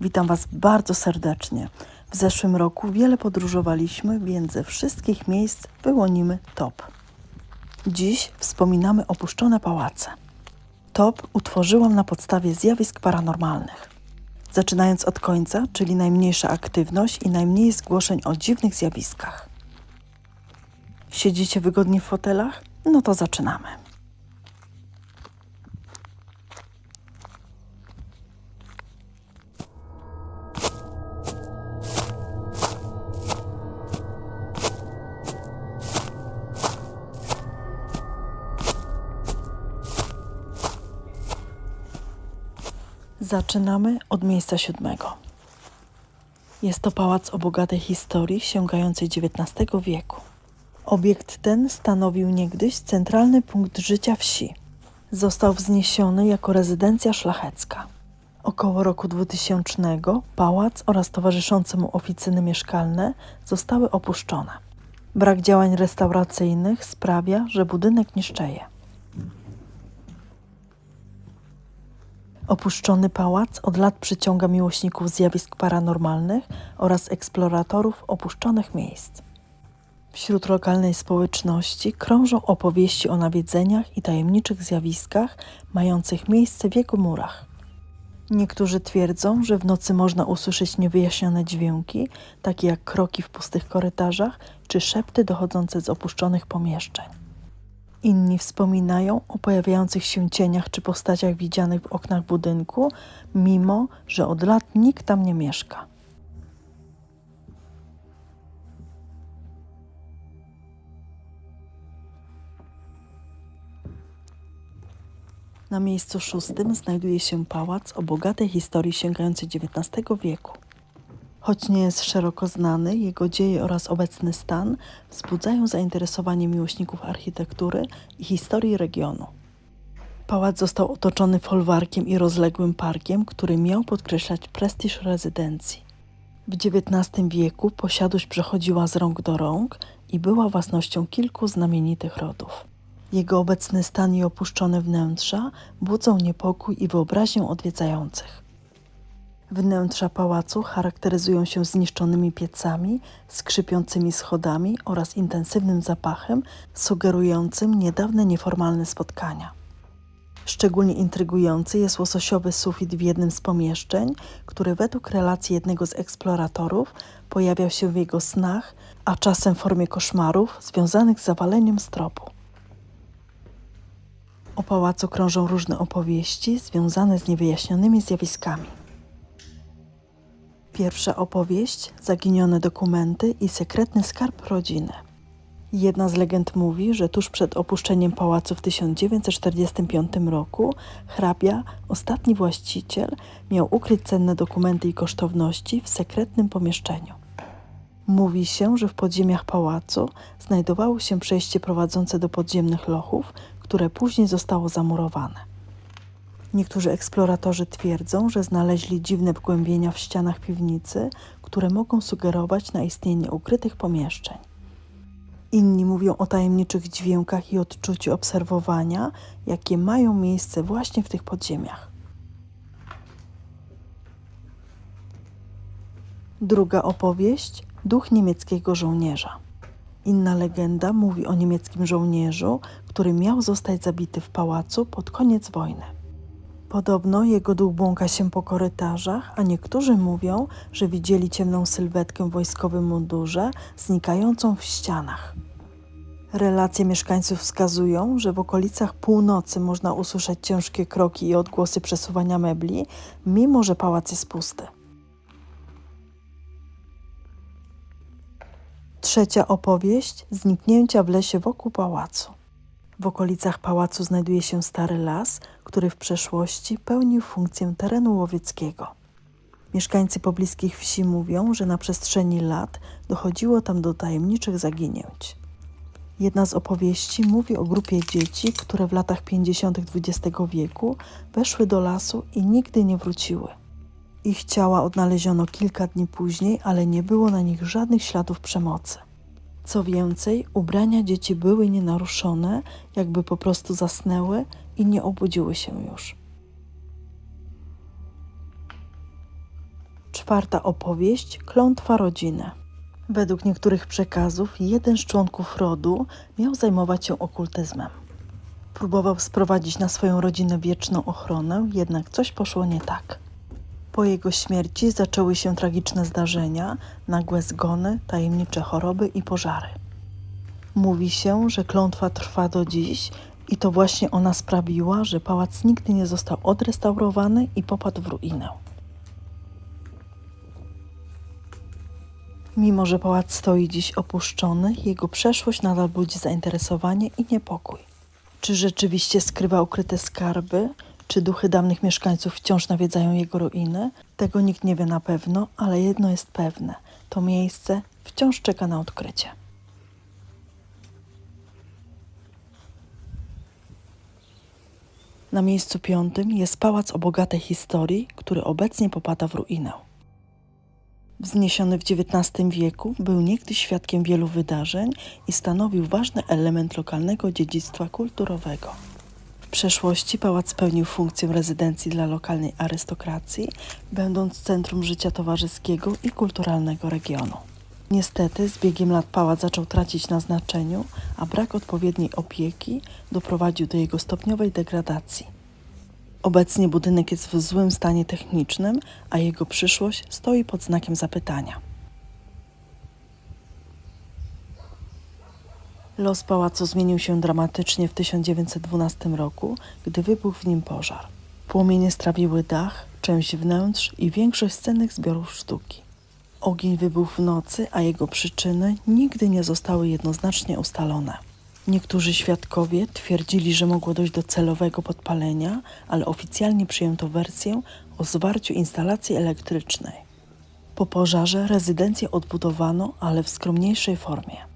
Witam Was bardzo serdecznie. W zeszłym roku wiele podróżowaliśmy, więc ze wszystkich miejsc wyłonimy top. Dziś wspominamy opuszczone pałace. Top utworzyłam na podstawie zjawisk paranormalnych. Zaczynając od końca, czyli najmniejsza aktywność i najmniej zgłoszeń o dziwnych zjawiskach. Siedzicie wygodnie w fotelach? No to zaczynamy. Zaczynamy od miejsca siódmego. Jest to pałac o bogatej historii sięgającej XIX wieku. Obiekt ten stanowił niegdyś centralny punkt życia wsi. Został wzniesiony jako rezydencja szlachecka. Około roku 2000 pałac oraz towarzyszące mu oficyny mieszkalne zostały opuszczone. Brak działań restauracyjnych sprawia, że budynek niszczeje. Opuszczony pałac od lat przyciąga miłośników zjawisk paranormalnych oraz eksploratorów opuszczonych miejsc. Wśród lokalnej społeczności krążą opowieści o nawiedzeniach i tajemniczych zjawiskach mających miejsce w jego murach. Niektórzy twierdzą, że w nocy można usłyszeć niewyjaśnione dźwięki, takie jak kroki w pustych korytarzach czy szepty dochodzące z opuszczonych pomieszczeń. Inni wspominają o pojawiających się cieniach czy postaciach widzianych w oknach budynku, mimo że od lat nikt tam nie mieszka. Na miejscu szóstym znajduje się pałac o bogatej historii sięgającej XIX wieku. Choć nie jest szeroko znany, jego dzieje oraz obecny stan wzbudzają zainteresowanie miłośników architektury i historii regionu. Pałac został otoczony folwarkiem i rozległym parkiem, który miał podkreślać prestiż rezydencji. W XIX wieku posiadłość przechodziła z rąk do rąk i była własnością kilku znamienitych rodów. Jego obecny stan i opuszczone wnętrza budzą niepokój i wyobraźnię odwiedzających. Wnętrza pałacu charakteryzują się zniszczonymi piecami, skrzypiącymi schodami oraz intensywnym zapachem, sugerującym niedawne nieformalne spotkania. Szczególnie intrygujący jest łososiowy sufit w jednym z pomieszczeń, który według relacji jednego z eksploratorów pojawiał się w jego snach, a czasem w formie koszmarów związanych z zawaleniem stropu. O pałacu krążą różne opowieści związane z niewyjaśnionymi zjawiskami. Pierwsza opowieść, zaginione dokumenty i sekretny skarb rodziny. Jedna z legend mówi, że tuż przed opuszczeniem pałacu w 1945 roku hrabia, ostatni właściciel, miał ukryć cenne dokumenty i kosztowności w sekretnym pomieszczeniu. Mówi się, że w podziemiach pałacu znajdowało się przejście prowadzące do podziemnych lochów, które później zostało zamurowane. Niektórzy eksploratorzy twierdzą, że znaleźli dziwne wgłębienia w ścianach piwnicy, które mogą sugerować na istnienie ukrytych pomieszczeń. Inni mówią o tajemniczych dźwiękach i odczuciu obserwowania, jakie mają miejsce właśnie w tych podziemiach. Druga opowieść duch niemieckiego żołnierza. Inna legenda mówi o niemieckim żołnierzu, który miał zostać zabity w pałacu pod koniec wojny. Podobno jego duch błąka się po korytarzach, a niektórzy mówią, że widzieli ciemną sylwetkę w wojskowym mundurze znikającą w ścianach. Relacje mieszkańców wskazują, że w okolicach północy można usłyszeć ciężkie kroki i odgłosy przesuwania mebli, mimo że pałac jest pusty. Trzecia opowieść zniknięcia w lesie wokół pałacu. W okolicach pałacu znajduje się stary las, który w przeszłości pełnił funkcję terenu łowieckiego. Mieszkańcy pobliskich wsi mówią, że na przestrzeni lat dochodziło tam do tajemniczych zaginięć. Jedna z opowieści mówi o grupie dzieci, które w latach 50. XX wieku weszły do lasu i nigdy nie wróciły. Ich ciała odnaleziono kilka dni później, ale nie było na nich żadnych śladów przemocy. Co więcej, ubrania dzieci były nienaruszone, jakby po prostu zasnęły i nie obudziły się już. Czwarta opowieść Klątwa rodziny. Według niektórych przekazów jeden z członków rodu miał zajmować się okultyzmem. Próbował sprowadzić na swoją rodzinę wieczną ochronę, jednak coś poszło nie tak. Po jego śmierci zaczęły się tragiczne zdarzenia, nagłe zgony, tajemnicze choroby i pożary. Mówi się, że klątwa trwa do dziś i to właśnie ona sprawiła, że pałac nigdy nie został odrestaurowany i popadł w ruinę. Mimo, że pałac stoi dziś opuszczony, jego przeszłość nadal budzi zainteresowanie i niepokój. Czy rzeczywiście skrywa ukryte skarby? Czy duchy dawnych mieszkańców wciąż nawiedzają jego ruiny? Tego nikt nie wie na pewno, ale jedno jest pewne: to miejsce wciąż czeka na odkrycie. Na miejscu piątym jest pałac o bogatej historii, który obecnie popada w ruinę. Wzniesiony w XIX wieku, był niegdyś świadkiem wielu wydarzeń i stanowił ważny element lokalnego dziedzictwa kulturowego. Przeszłości pałac pełnił funkcję rezydencji dla lokalnej arystokracji, będąc centrum życia towarzyskiego i kulturalnego regionu. Niestety, z biegiem lat pałac zaczął tracić na znaczeniu, a brak odpowiedniej opieki doprowadził do jego stopniowej degradacji. Obecnie budynek jest w złym stanie technicznym, a jego przyszłość stoi pod znakiem zapytania. Los pałacu zmienił się dramatycznie w 1912 roku, gdy wybuchł w nim pożar. Płomienie strawiły dach, część wnętrz i większość cennych zbiorów sztuki. Ogień wybuchł w nocy, a jego przyczyny nigdy nie zostały jednoznacznie ustalone. Niektórzy świadkowie twierdzili, że mogło dojść do celowego podpalenia, ale oficjalnie przyjęto wersję o zwarciu instalacji elektrycznej. Po pożarze rezydencję odbudowano, ale w skromniejszej formie.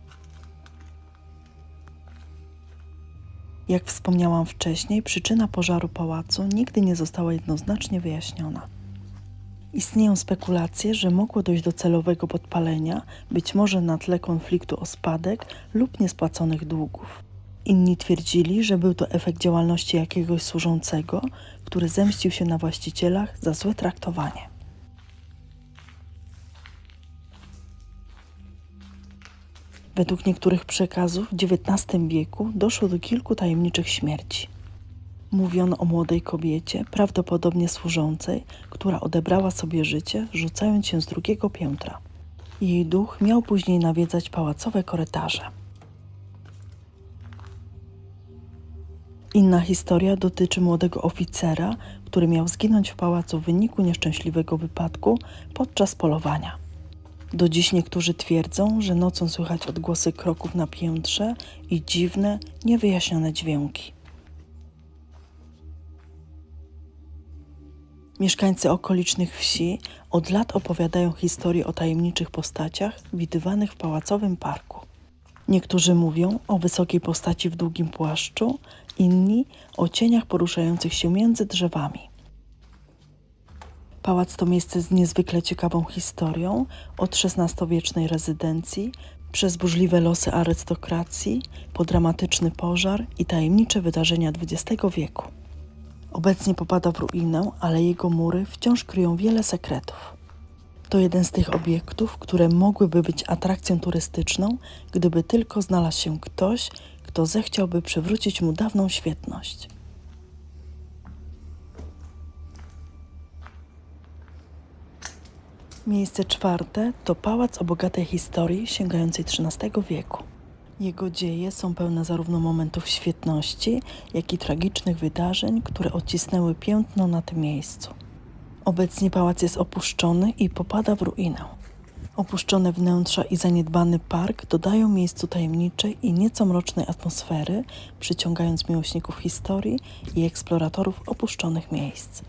Jak wspomniałam wcześniej, przyczyna pożaru pałacu nigdy nie została jednoznacznie wyjaśniona. Istnieją spekulacje, że mogło dojść do celowego podpalenia, być może na tle konfliktu o spadek lub niespłaconych długów. Inni twierdzili, że był to efekt działalności jakiegoś służącego, który zemścił się na właścicielach za złe traktowanie. Według niektórych przekazów w XIX wieku doszło do kilku tajemniczych śmierci. Mówiono o młodej kobiecie, prawdopodobnie służącej, która odebrała sobie życie, rzucając się z drugiego piętra. Jej duch miał później nawiedzać pałacowe korytarze. Inna historia dotyczy młodego oficera, który miał zginąć w pałacu w wyniku nieszczęśliwego wypadku podczas polowania. Do dziś niektórzy twierdzą, że nocą słychać odgłosy kroków na piętrze i dziwne, niewyjaśnione dźwięki. Mieszkańcy okolicznych wsi od lat opowiadają historie o tajemniczych postaciach widywanych w pałacowym parku. Niektórzy mówią o wysokiej postaci w długim płaszczu, inni o cieniach poruszających się między drzewami. Pałac to miejsce z niezwykle ciekawą historią od XVI-wiecznej rezydencji, przez burzliwe losy arystokracji, po dramatyczny pożar i tajemnicze wydarzenia XX wieku. Obecnie popada w ruinę, ale jego mury wciąż kryją wiele sekretów. To jeden z tych obiektów, które mogłyby być atrakcją turystyczną, gdyby tylko znalazł się ktoś, kto zechciałby przywrócić mu dawną świetność. Miejsce czwarte to pałac o bogatej historii sięgającej XIII wieku. Jego dzieje są pełne zarówno momentów świetności, jak i tragicznych wydarzeń, które odcisnęły piętno na tym miejscu. Obecnie pałac jest opuszczony i popada w ruinę. Opuszczone wnętrza i zaniedbany park dodają miejscu tajemniczej i nieco mrocznej atmosfery, przyciągając miłośników historii i eksploratorów opuszczonych miejsc.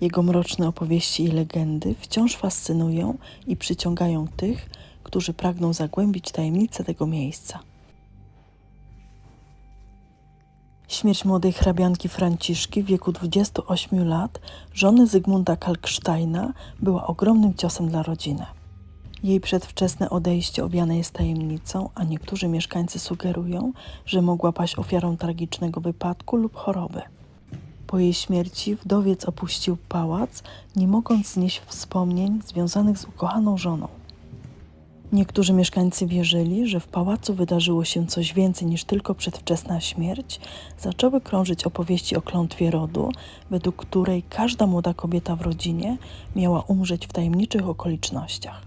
Jego mroczne opowieści i legendy wciąż fascynują i przyciągają tych, którzy pragną zagłębić tajemnice tego miejsca. Śmierć młodej hrabianki Franciszki w wieku 28 lat, żony Zygmunta Kalksteina, była ogromnym ciosem dla rodziny. Jej przedwczesne odejście owiane jest tajemnicą, a niektórzy mieszkańcy sugerują, że mogła paść ofiarą tragicznego wypadku lub choroby. Po jej śmierci wdowiec opuścił pałac, nie mogąc znieść wspomnień związanych z ukochaną żoną. Niektórzy mieszkańcy wierzyli, że w pałacu wydarzyło się coś więcej niż tylko przedwczesna śmierć. Zaczęły krążyć opowieści o klątwie rodu, według której każda młoda kobieta w rodzinie miała umrzeć w tajemniczych okolicznościach.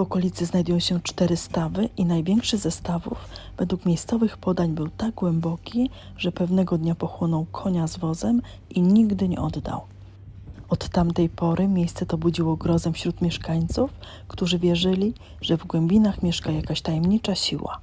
W okolicy znajdują się cztery stawy i największy ze stawów, według miejscowych podań, był tak głęboki, że pewnego dnia pochłonął konia z wozem i nigdy nie oddał. Od tamtej pory miejsce to budziło grozę wśród mieszkańców, którzy wierzyli, że w głębinach mieszka jakaś tajemnicza siła.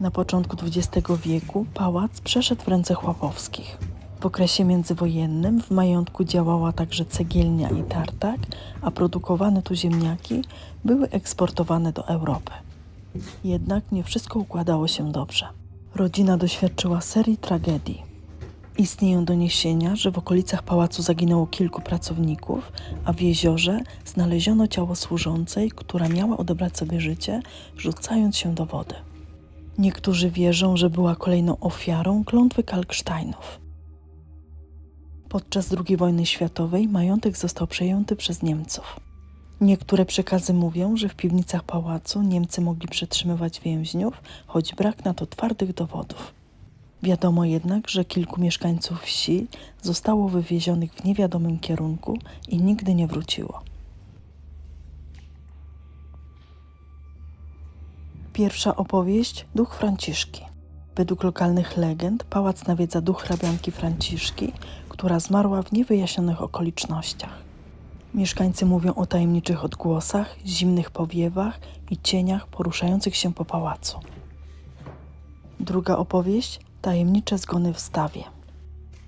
Na początku XX wieku pałac przeszedł w ręce Chłapowskich. W okresie międzywojennym w majątku działała także cegielnia i tartak, a produkowane tu ziemniaki były eksportowane do Europy. Jednak nie wszystko układało się dobrze. Rodzina doświadczyła serii tragedii. Istnieją doniesienia, że w okolicach pałacu zaginęło kilku pracowników, a w jeziorze znaleziono ciało służącej, która miała odebrać sobie życie, rzucając się do wody. Niektórzy wierzą, że była kolejną ofiarą klątwy Kalksteinów. Podczas II wojny światowej majątek został przejęty przez Niemców. Niektóre przekazy mówią, że w piwnicach pałacu Niemcy mogli przetrzymywać więźniów, choć brak na to twardych dowodów. Wiadomo jednak, że kilku mieszkańców wsi zostało wywiezionych w niewiadomym kierunku i nigdy nie wróciło. Pierwsza opowieść Duch Franciszki. Według lokalnych legend pałac nawiedza duch hrabianki Franciszki, która zmarła w niewyjaśnionych okolicznościach. Mieszkańcy mówią o tajemniczych odgłosach, zimnych powiewach i cieniach poruszających się po pałacu. Druga opowieść Tajemnicze zgony w stawie.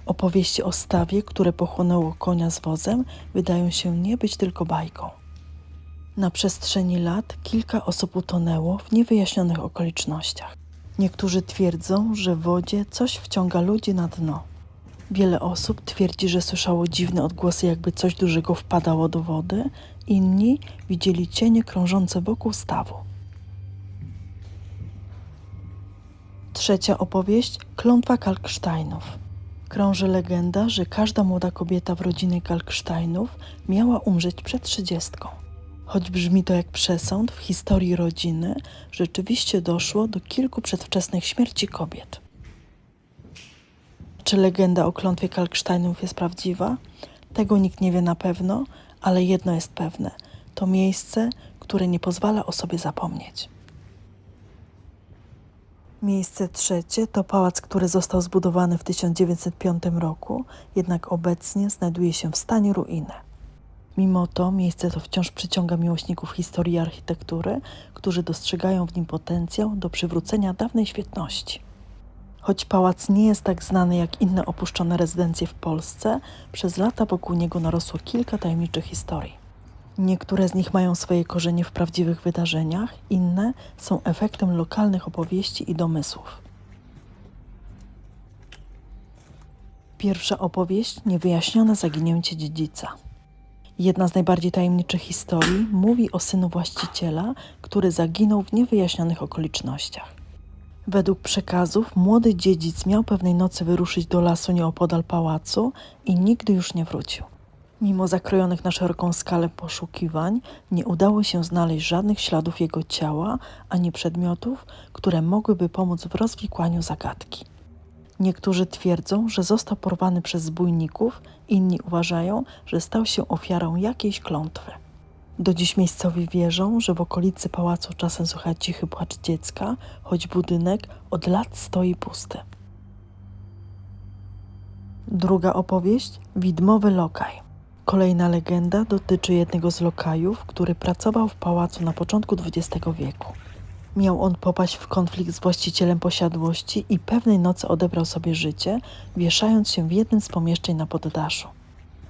Opowieści o stawie, które pochłonęło konia z wozem, wydają się nie być tylko bajką. Na przestrzeni lat kilka osób utonęło w niewyjaśnionych okolicznościach. Niektórzy twierdzą, że w wodzie coś wciąga ludzi na dno. Wiele osób twierdzi, że słyszało dziwne odgłosy, jakby coś dużego wpadało do wody, inni widzieli cienie krążące wokół stawu. Trzecia opowieść Klątwa Kalksteinów. Krąży legenda, że każda młoda kobieta w rodzinie Kalksteinów miała umrzeć przed trzydziestką. Choć brzmi to jak przesąd, w historii rodziny rzeczywiście doszło do kilku przedwczesnych śmierci kobiet. Czy legenda o klątwie Kalksteinów jest prawdziwa? Tego nikt nie wie na pewno, ale jedno jest pewne: to miejsce, które nie pozwala o sobie zapomnieć. Miejsce trzecie to pałac, który został zbudowany w 1905 roku, jednak obecnie znajduje się w stanie ruiny. Mimo to miejsce to wciąż przyciąga miłośników historii architektury, którzy dostrzegają w nim potencjał do przywrócenia dawnej świetności. Choć pałac nie jest tak znany jak inne opuszczone rezydencje w Polsce, przez lata wokół niego narosło kilka tajemniczych historii. Niektóre z nich mają swoje korzenie w prawdziwych wydarzeniach, inne są efektem lokalnych opowieści i domysłów. Pierwsza opowieść Niewyjaśnione zaginięcie dziedzica. Jedna z najbardziej tajemniczych historii mówi o synu właściciela, który zaginął w niewyjaśnionych okolicznościach. Według przekazów młody dziedzic miał pewnej nocy wyruszyć do lasu nieopodal pałacu i nigdy już nie wrócił. Mimo zakrojonych na szeroką skalę poszukiwań, nie udało się znaleźć żadnych śladów jego ciała ani przedmiotów, które mogłyby pomóc w rozwikłaniu zagadki. Niektórzy twierdzą, że został porwany przez zbójników, inni uważają, że stał się ofiarą jakiejś klątwy. Do dziś miejscowi wierzą, że w okolicy pałacu czasem słychać cichy płacz dziecka, choć budynek od lat stoi pusty. Druga opowieść Widmowy lokaj. Kolejna legenda dotyczy jednego z lokajów, który pracował w pałacu na początku XX wieku. Miał on popaść w konflikt z właścicielem posiadłości i pewnej nocy odebrał sobie życie, wieszając się w jednym z pomieszczeń na poddaszu.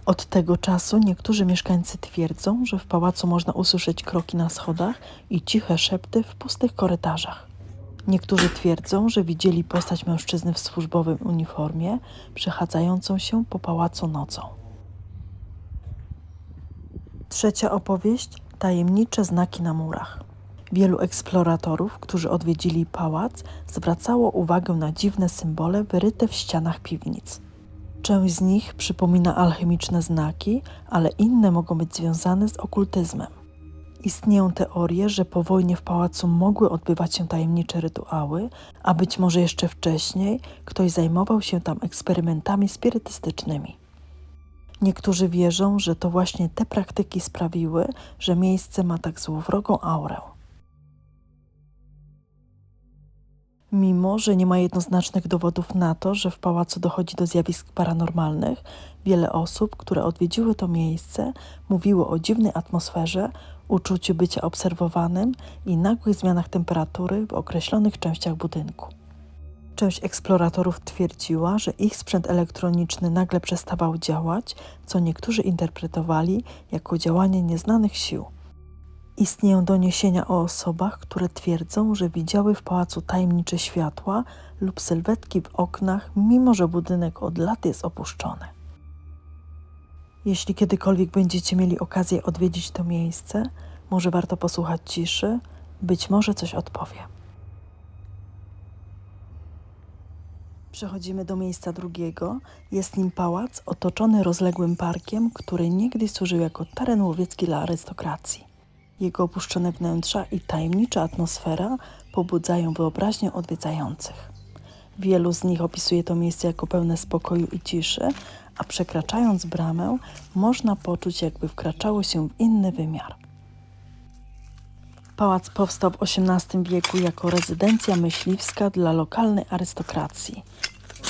Od tego czasu niektórzy mieszkańcy twierdzą, że w pałacu można usłyszeć kroki na schodach i ciche szepty w pustych korytarzach. Niektórzy twierdzą, że widzieli postać mężczyzny w służbowym uniformie przechadzającą się po pałacu nocą. Trzecia opowieść Tajemnicze znaki na murach. Wielu eksploratorów, którzy odwiedzili pałac, zwracało uwagę na dziwne symbole wyryte w ścianach piwnic. Część z nich przypomina alchemiczne znaki, ale inne mogą być związane z okultyzmem. Istnieją teorie, że po wojnie w pałacu mogły odbywać się tajemnicze rytuały, a być może jeszcze wcześniej ktoś zajmował się tam eksperymentami spirytystycznymi. Niektórzy wierzą, że to właśnie te praktyki sprawiły, że miejsce ma tak złowrogą aurę. Mimo, że nie ma jednoznacznych dowodów na to, że w pałacu dochodzi do zjawisk paranormalnych, wiele osób, które odwiedziły to miejsce, mówiło o dziwnej atmosferze, uczuciu bycia obserwowanym i nagłych zmianach temperatury w określonych częściach budynku. Część eksploratorów twierdziła, że ich sprzęt elektroniczny nagle przestawał działać, co niektórzy interpretowali jako działanie nieznanych sił. Istnieją doniesienia o osobach, które twierdzą, że widziały w pałacu tajemnicze światła lub sylwetki w oknach, mimo że budynek od lat jest opuszczony. Jeśli kiedykolwiek będziecie mieli okazję odwiedzić to miejsce, może warto posłuchać ciszy, być może coś odpowie. Przechodzimy do miejsca drugiego. Jest nim pałac otoczony rozległym parkiem, który niegdyś służył jako teren łowiecki dla arystokracji. Jego opuszczone wnętrza i tajemnicza atmosfera pobudzają wyobraźnię odwiedzających. Wielu z nich opisuje to miejsce jako pełne spokoju i ciszy, a przekraczając bramę, można poczuć, jakby wkraczało się w inny wymiar. Pałac powstał w XVIII wieku jako rezydencja myśliwska dla lokalnej arystokracji.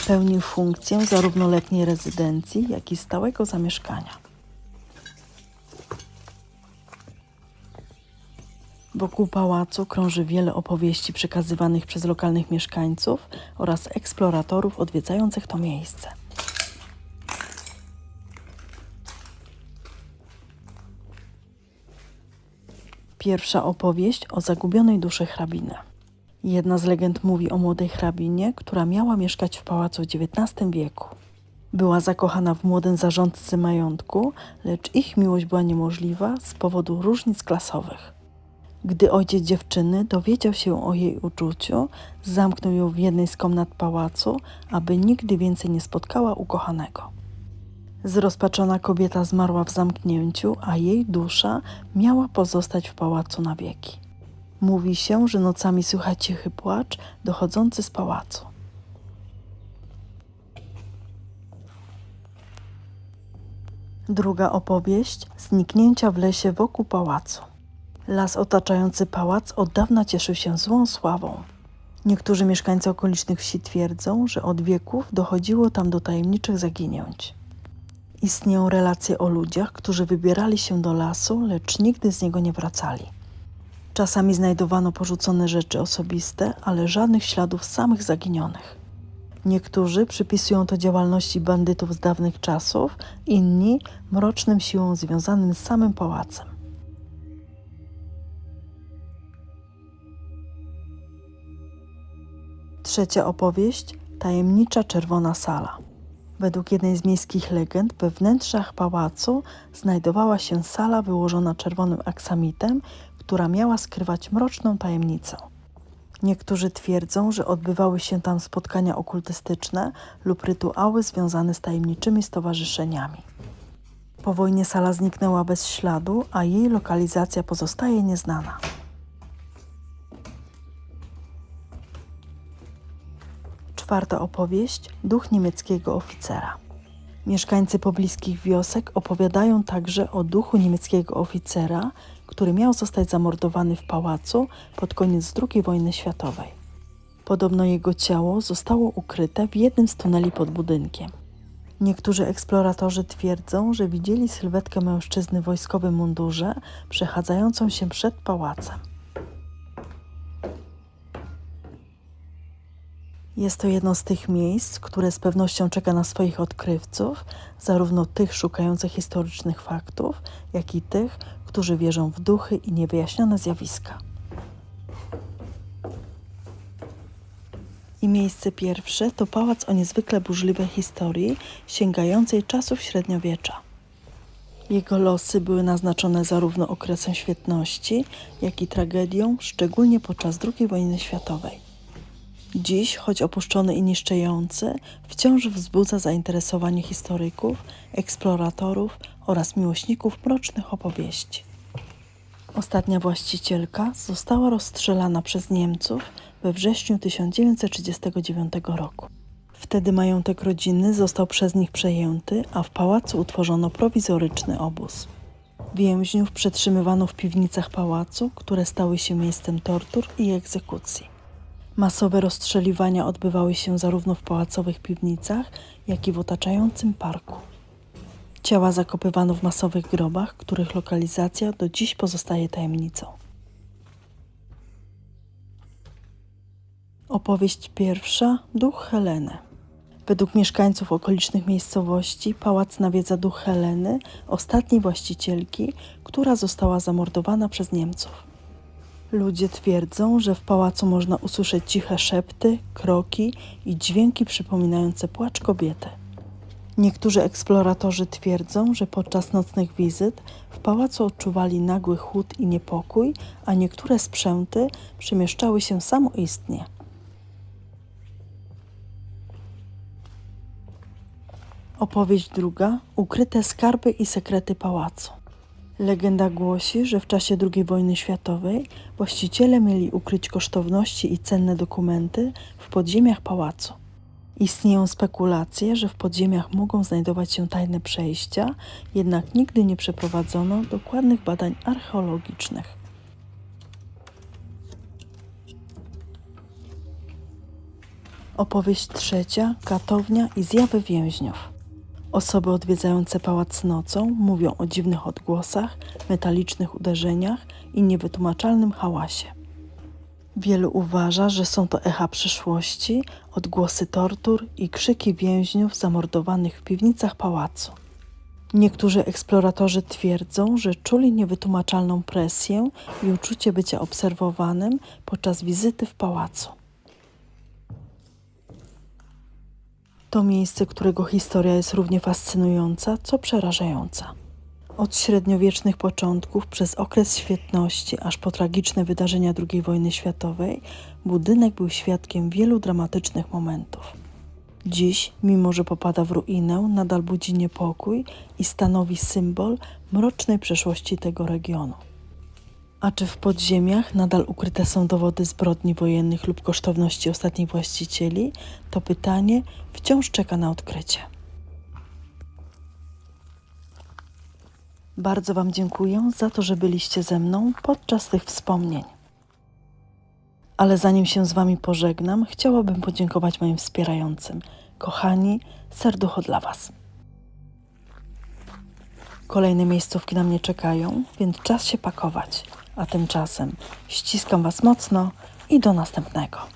Pełnił funkcję zarówno letniej rezydencji, jak i stałego zamieszkania. Wokół pałacu krąży wiele opowieści przekazywanych przez lokalnych mieszkańców oraz eksploratorów odwiedzających to miejsce. Pierwsza opowieść o zagubionej duszy hrabiny. Jedna z legend mówi o młodej hrabinie, która miała mieszkać w pałacu w XIX wieku. Była zakochana w młodym zarządcy majątku, lecz ich miłość była niemożliwa z powodu różnic klasowych. Gdy ojciec dziewczyny dowiedział się o jej uczuciu, zamknął ją w jednej z komnat pałacu, aby nigdy więcej nie spotkała ukochanego. Zrozpaczona kobieta zmarła w zamknięciu, a jej dusza miała pozostać w pałacu na wieki. Mówi się, że nocami słychać cichy płacz dochodzący z pałacu. Druga opowieść zniknięcia w lesie wokół pałacu. Las otaczający pałac od dawna cieszył się złą sławą. Niektórzy mieszkańcy okolicznych wsi twierdzą, że od wieków dochodziło tam do tajemniczych zaginięć. Istnieją relacje o ludziach, którzy wybierali się do lasu, lecz nigdy z niego nie wracali. Czasami znajdowano porzucone rzeczy osobiste, ale żadnych śladów samych zaginionych. Niektórzy przypisują to działalności bandytów z dawnych czasów, inni mrocznym siłom związanym z samym pałacem. Trzecia opowieść Tajemnicza czerwona sala. Według jednej z miejskich legend we wnętrzach pałacu znajdowała się sala wyłożona czerwonym aksamitem, która miała skrywać mroczną tajemnicę. Niektórzy twierdzą, że odbywały się tam spotkania okultystyczne lub rytuały związane z tajemniczymi stowarzyszeniami. Po wojnie sala zniknęła bez śladu, a jej lokalizacja pozostaje nieznana. Czwarta opowieść Duch niemieckiego oficera. Mieszkańcy pobliskich wiosek opowiadają także o duchu niemieckiego oficera, który miał zostać zamordowany w pałacu pod koniec II wojny światowej. Podobno jego ciało zostało ukryte w jednym z tuneli pod budynkiem. Niektórzy eksploratorzy twierdzą, że widzieli sylwetkę mężczyzny w wojskowym mundurze przechadzającą się przed pałacem. Jest to jedno z tych miejsc, które z pewnością czeka na swoich odkrywców, zarówno tych szukających historycznych faktów, jak i tych, którzy wierzą w duchy i niewyjaśnione zjawiska. I miejsce pierwsze to pałac o niezwykle burzliwej historii, sięgającej czasów średniowiecza. Jego losy były naznaczone zarówno okresem świetności, jak i tragedią, szczególnie podczas II wojny światowej. Dziś, choć opuszczony i niszczejący, wciąż wzbudza zainteresowanie historyków, eksploratorów oraz miłośników mrocznych opowieści. Ostatnia właścicielka została rozstrzelana przez Niemców we wrześniu 1939 roku. Wtedy majątek rodziny został przez nich przejęty, a w pałacu utworzono prowizoryczny obóz. Więźniów przetrzymywano w piwnicach pałacu, które stały się miejscem tortur i egzekucji. Masowe rozstrzeliwania odbywały się zarówno w pałacowych piwnicach, jak i w otaczającym parku. Ciała zakopywano w masowych grobach, których lokalizacja do dziś pozostaje tajemnicą. Opowieść pierwsza Duch Heleny. Według mieszkańców okolicznych miejscowości pałac nawiedza duch Heleny, ostatniej właścicielki, która została zamordowana przez Niemców. Ludzie twierdzą, że w pałacu można usłyszeć ciche szepty, kroki i dźwięki przypominające płacz kobiety. Niektórzy eksploratorzy twierdzą, że podczas nocnych wizyt w pałacu odczuwali nagły chłód i niepokój, a niektóre sprzęty przemieszczały się samoistnie. Opowieść druga: Ukryte skarby i sekrety pałacu. Legenda głosi, że w czasie II wojny światowej właściciele mieli ukryć kosztowności i cenne dokumenty w podziemiach pałacu. Istnieją spekulacje, że w podziemiach mogą znajdować się tajne przejścia, jednak nigdy nie przeprowadzono dokładnych badań archeologicznych. Opowieść trzecia: Katownia i zjawy więźniów. Osoby odwiedzające pałac nocą mówią o dziwnych odgłosach, metalicznych uderzeniach i niewytłumaczalnym hałasie. Wielu uważa, że są to echa przyszłości, odgłosy tortur i krzyki więźniów zamordowanych w piwnicach pałacu. Niektórzy eksploratorzy twierdzą, że czuli niewytłumaczalną presję i uczucie bycia obserwowanym podczas wizyty w pałacu. To miejsce, którego historia jest równie fascynująca, co przerażająca. Od średniowiecznych początków, przez okres świetności, aż po tragiczne wydarzenia II wojny światowej, budynek był świadkiem wielu dramatycznych momentów. Dziś, mimo że popada w ruinę, nadal budzi niepokój i stanowi symbol mrocznej przeszłości tego regionu. A czy w podziemiach nadal ukryte są dowody zbrodni wojennych lub kosztowności ostatnich właścicieli? To pytanie wciąż czeka na odkrycie. Bardzo Wam dziękuję za to, że byliście ze mną podczas tych wspomnień. Ale zanim się z Wami pożegnam, chciałabym podziękować moim wspierającym. Kochani, serducho dla Was. Kolejne miejscówki na mnie czekają, więc czas się pakować. A tymczasem ściskam Was mocno i do następnego.